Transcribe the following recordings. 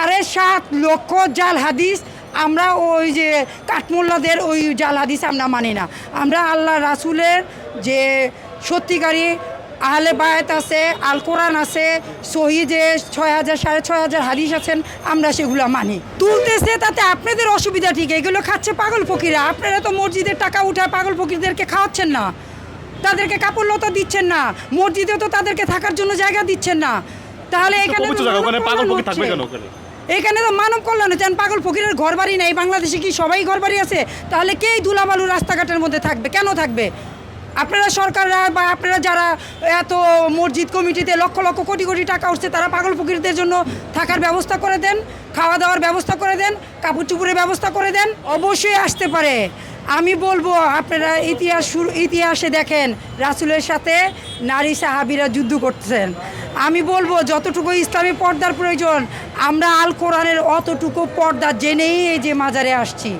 সাড়ে সাত লক্ষ জাল হাদিস আমরা ওই যে কাঠমোল্লাদের ওই জাল হাদিস আমরা মানি না। আমরা আল্লাহ রাসুলের যে সত্যিকারী আহলে বায়াত আছে আল কোরআন আছে শহীদে ছয় হাজার সাড়ে ছয় হাজার হাদিস আছেন আমরা সেগুলো মানি। তুলতেছে তাতে আপনাদের অসুবিধা ঠিক এগুলো খাচ্ছে পাগল ফকিরা। আপনারা তো মসজিদের টাকা উঠায় পাগল ফকিরদেরকে খাওয়াচ্ছেন না। তাদেরকে কাপড় লতা দিচ্ছেন না। মসজিদে তো তাদেরকে থাকার জন্য জায়গা দিচ্ছেন না। তাহলে এখানে পাগল পক্ষী থাকবে কেন এখানে তো মানব কল্যাণ হচ্ছে পাগল ফকিরের ঘর বাড়ি নেই, বাংলাদেশে কি সবাই ঘর বাড়ি আছে? তাহলে কেই ধুলাবালু রাস্তাঘাটের মধ্যে থাকবে? কেন থাকবে? আপনারা সরকাররা বা আপনারা যারা এত মসজিদ কমিটিতে লক্ষ লক্ষ কোটি কোটি টাকা উঠছে, তারা পাগল ফকিরদের জন্য থাকার ব্যবস্থা করে দেন, খাওয়া দাওয়ার ব্যবস্থা করে দেন, কাপড় চুপুরের ব্যবস্থা করে দেন, অবশ্যই আসতে পারে। আমি বলব আপনারা ইতিহাস শুরু, ইতিহাসে দেখেন, রাসুলের সাথে নারী সাহাবিরা যুদ্ধ করতেছেন। আমি বলব যতটুকু ইসলামী পর্দার প্রয়োজন, আমরা আল কোরআনের অতটুকু পর্দা জেনেই এই যে মাজারে আসছি।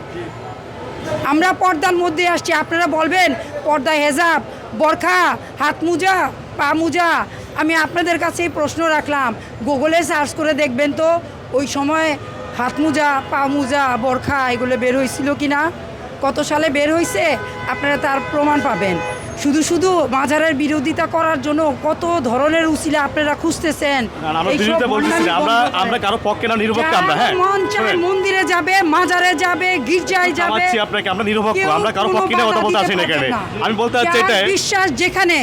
আমরা পর্দার মধ্যে আসছি। আপনারা বলবেন, পর্দা হেজাব, বরখা, হাত মোজা, পা মুজা। আমি আপনাদের কাছে প্রশ্ন রাখলাম। গুগলে সার্চ করে দেখবেন তো, ওই সময় হাত মোজা, পা মুজা, বরখা, এগুলো বের হয়েছিল কি না কত সালে বের হয়েছে আপনারা তার প্রমাণ পাবেন। শুধু শুধু মাজারের বিরোধিতা করার জন্য কত ধরনের উচিলে আপনারা খুঁজতেছেন। আমরা কারও পক্ষে না নিরপেক্ষ আমরা হ্যাঁ। মন চায় মন্দিরে যাবে মাজারে যাবে গির্জায় যাবে। আপনাকে আমরা নিরপেক্ষ আমরা কারও কোনো পক্ষে নিয়ে কথা বলতে আসি না এখানে। আমি বলতে চাচ্ছি বিশ্বাস যেখানে।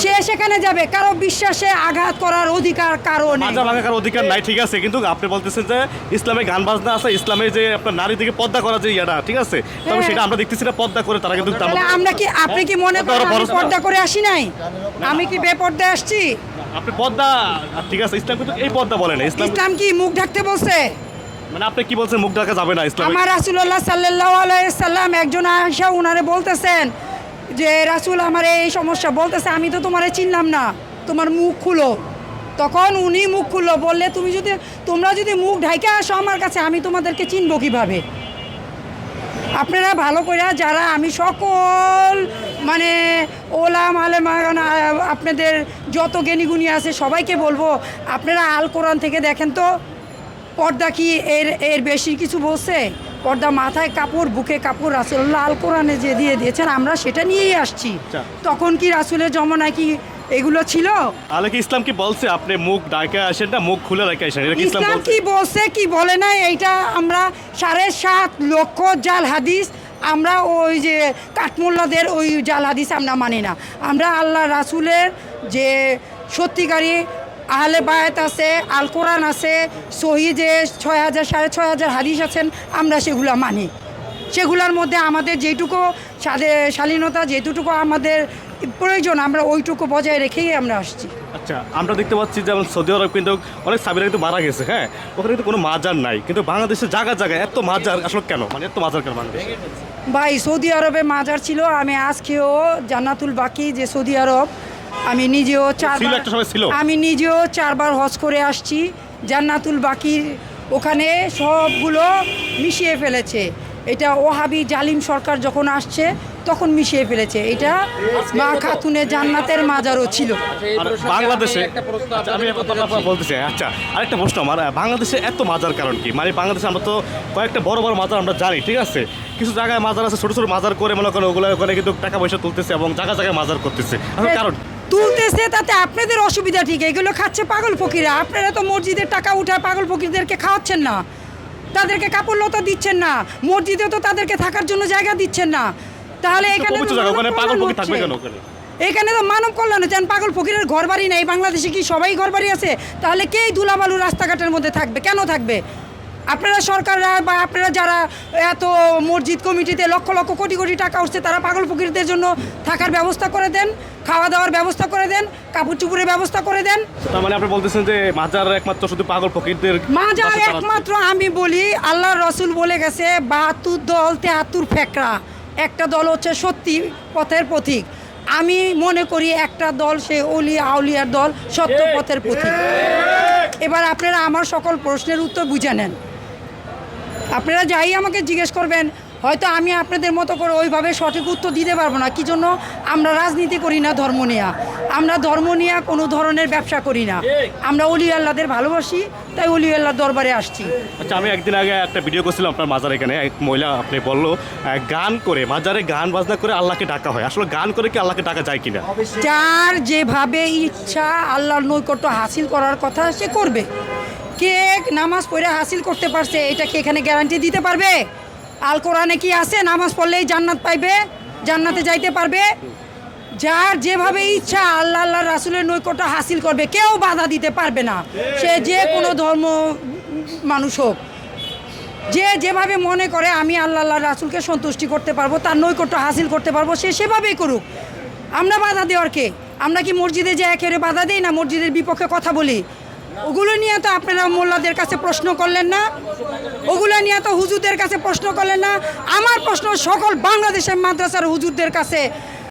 সে সেখানে যাবে কারও বিশ্বাসে আঘাত করার অধিকার কারণে মাজা ভাঙার অধিকার নাই ঠিক আছে কিন্তু আপনি বলতেছেন যে ইসলামে গান বাজনা আছে ইসলামে যে আপনার নারী থেকে পর্দা করা যে ইয়াটা ঠিক আছে? তবে হ্যাঁ। সেটা আমরা দেখতেছি না পর্দা করে তারা কিন্তু আমরা কি আপনি কি মনে করেন আমি ভরসা? পর্দা করে আসি নাই? আমি কি বেপর্দায় আসছি? আপনি পর্দা ঠিক আছে ইসলাম কিন্তু এই পর্দা বলে না ইসলাম ইসলাম কি মুখ ঢাকতে বলছে? মানে আপনি কি বলছেন মুখ ঢাকা যাবে না ইসলাম? আমার রাসুল্লাহ সাল্লাহ আলাইসাল্লাম একজন আয়সা উনারে বলতেছেন যে রাসুল আমার এই সমস্যা বলতেছে, আমি তো তোমারে চিনলাম না। তোমার মুখ খুলো। তখন উনি মুখ খুললো, বললে, তুমি যদি, তোমরা যদি মুখ ঢাইকে আসো আমার কাছে, আমি তোমাদেরকে চিনবো কীভাবে? আপনারা ভালো করে যারা আমি সকল মানে ওলাম, আলেম আপনাদের যত জ্ঞানীগুণী আছে, সবাইকে বলব, আপনারা আল কোরআন থেকে দেখেন তো, পর্দা কি এর এর বেশি কিছু বলছে? পর্দা মাথায় কাপড় বুকে কাপড় রাসুল্লাহ লাল কোরআনে যে দিয়ে দিয়েছেন আমরা সেটা নিয়েই আসছি। আচ্ছা। তখন কি রাসুলের জমানায় কি এগুলো ছিল? তাহলে কি ইসলাম কি বলছে? আপনি মুখ ডাকে আসেন না মুখ খুলে রেখে আসেন ইসলাম কি বলছে কি বলে না এইটা আমরা সাড়ে সাত লক্ষ জাল হাদিস আমরা ওই যে কাঠমোল্লাদের ওই জাল হাদিস আমরা মানি না। আমরা আল্লাহ রাসুলের যে সত্যিকারী আহলে বায়াত আছে আল কোরআন আছে শহীদে ছয় হাজার সাড়ে ছয় হাজার হাদিস আছেন আমরা সেগুলো মানি। সেগুলোর মধ্যে আমাদের যেটুকু শালীনতা যেটুকু আমাদের প্রয়োজন আমরা ওইটুকু বজায় রেখেই আমরা আসছি। আচ্ছা আমরা দেখতে পাচ্ছি যেমন সৌদি আরব কিন্তু অনেক সাবিরা কিন্তু মারা গেছে হ্যাঁ? ওখানে কিন্তু কোনো মাজার নাই কিন্তু বাংলাদেশের জায়গা জায়গায় এত মাজার আসলে কেন? মানে এত মাজার কেন বাংলাদেশে? ভাই সৌদি আরবে মাজার ছিল আমি আজকেও জান্নাতুল বাকি যে সৌদি আরব আমি নিজেও ছিল চারবার একটা সময় ছিল। আমি নিজেও চারবার হজ করে আসছি জান্নাতুল বাকির ওখানে সবগুলো মিশিয়ে ফেলেছে। এটা ওহাবি জালিম সরকার যখন আসছে তখন মিশিয়ে ফেলেছে। এটা মা খাতুনে জান্নাতের মাজারও ছিল। বাংলাদেশে আচ্ছা, আমি এখন কথা বলতেছি আচ্ছা আরেকটা প্রশ্ন আমার আহ, বাংলাদেশে এত মাজার কারণ কি? মানে বাংলাদেশে আমরা তো কয়েকটা বড় বড় মাজার আমরা জানি ঠিক আছে? কিছু জায়গায় মাজার আছে ছোট ছোট মাজার করে মনে করেন ওগুলো ওখানে কিন্তু টাকা পয়সা তুলতেছে এবং জায়গা জায়গায় মাজার করতেছে। কারণ তুলতেছে তাতে আপনাদের অসুবিধা ঠিক এগুলো খাচ্ছে পাগল ফকিরা আপনারা তো মসজিদের টাকা উঠায় পাগল ফকিরদেরকে খাওয়াচ্ছেন না। তাদেরকে কাপড় লতা দিচ্ছেন না মসজিদে তো তাদেরকে থাকার জন্য জায়গা দিচ্ছেন না। তাহলে এখানে। এখানে তো মানব কল্যাণ হচ্ছে। পাগল ফকিরের ঘর বাড়ি নেই বাংলাদেশে কি সবাই ঘর বাড়ি আছে? তাহলে কেই ধুলাবালু রাস্তাঘাটের মধ্যে থাকবে? কেন থাকবে? আপনারা সরকাররা বা আপনারা যারা এত মসজিদ কমিটিতে লক্ষ লক্ষ কোটি কোটি টাকা উঠছে তারা পাগল ফকিরদের জন্য থাকার ব্যবস্থা করে দেন খাওয়া দাওয়ার ব্যবস্থা করে দেন কাপড় চুপুরের ব্যবস্থা করে দেন। তার মানে আপনি বলতেছেন যে মাজার একমাত্র শুধু পাগল ফকিরদের মাজার একমাত্র আমি বলি আল্লাহ রসুল বলে গেছে বাহাত্তর দল তেহাত্তর ফেকরা। একটা দল হচ্ছে সত্যি পথের পথিক। আমি মনে করি একটা দল সে অলিয়া আউলিয়ার দল সত্য পথের পথিক। এবার আপনারা আমার সকল প্রশ্নের উত্তর বুঝে নেন। আপনারা যাই আমাকে জিজ্ঞেস করবেন হয়তো আমি আপনাদের মতো করে ওইভাবে সঠিক উত্তর দিতে পারব না। কি জন্য? আমরা রাজনীতি করি না ধর্ম নিয়ে। আমরা ধর্ম নিয়ে কোনো ধরনের ব্যবসা করি না। আমরা অলি আল্লাদের ভালোবাসি তাই অলি আল্লাহর দরবারে আসছি। আচ্ছা আমি একদিন আগে একটা ভিডিও করছিলাম আপনার মাজার এখানে। এক মহিলা আপনি বলল গান করে মাজারে গান বাজনা করে আল্লাহকে ডাকা হয়। আসলে গান করে কি আল্লাহকে ডাকা যায় কিনা? যার যেভাবে ইচ্ছা আল্লাহর নৈকট্য হাসিল করার কথা সে করবে। কে নামাজ পড়ে হাসিল করতে পারছে, এটা কি এখানে গ্যারান্টি দিতে পারবে? আল কোরআনে কি আছে? নামাজ পড়লেই জান্নাত পাইবে, জান্নাতে যাইতে পারবে। যার যেভাবে ইচ্ছা আল্লাহ আল্লাহ রাসুলের নৈকট্য হাসিল করবে, কেউ বাধা দিতে পারবে না। সে যে কোনো ধর্ম মানুষ হোক। যে যেভাবে মনে করে, আমি আল্লাহ আল্লাহ রাসুলকে সন্তুষ্টি করতে পারব, তার নৈকট্য হাসিল করতে পারব, সে সেভাবেই করুক। আমরা বাধা দেওয়ার কে? আমরা কি মসজিদে যে একেবারে বাধা দিই না? মসজিদের বিপক্ষে কথা বলি। ওগুলো নিয়ে তো আপনারা মোল্লাদের কাছে প্রশ্ন করলেন না। ওগুলো নিয়ে তো হুজুরদের কাছে প্রশ্ন করলেন না। আমার প্রশ্ন, সকল বাংলাদেশের মাদ্রাসার হুজুরদের কাছে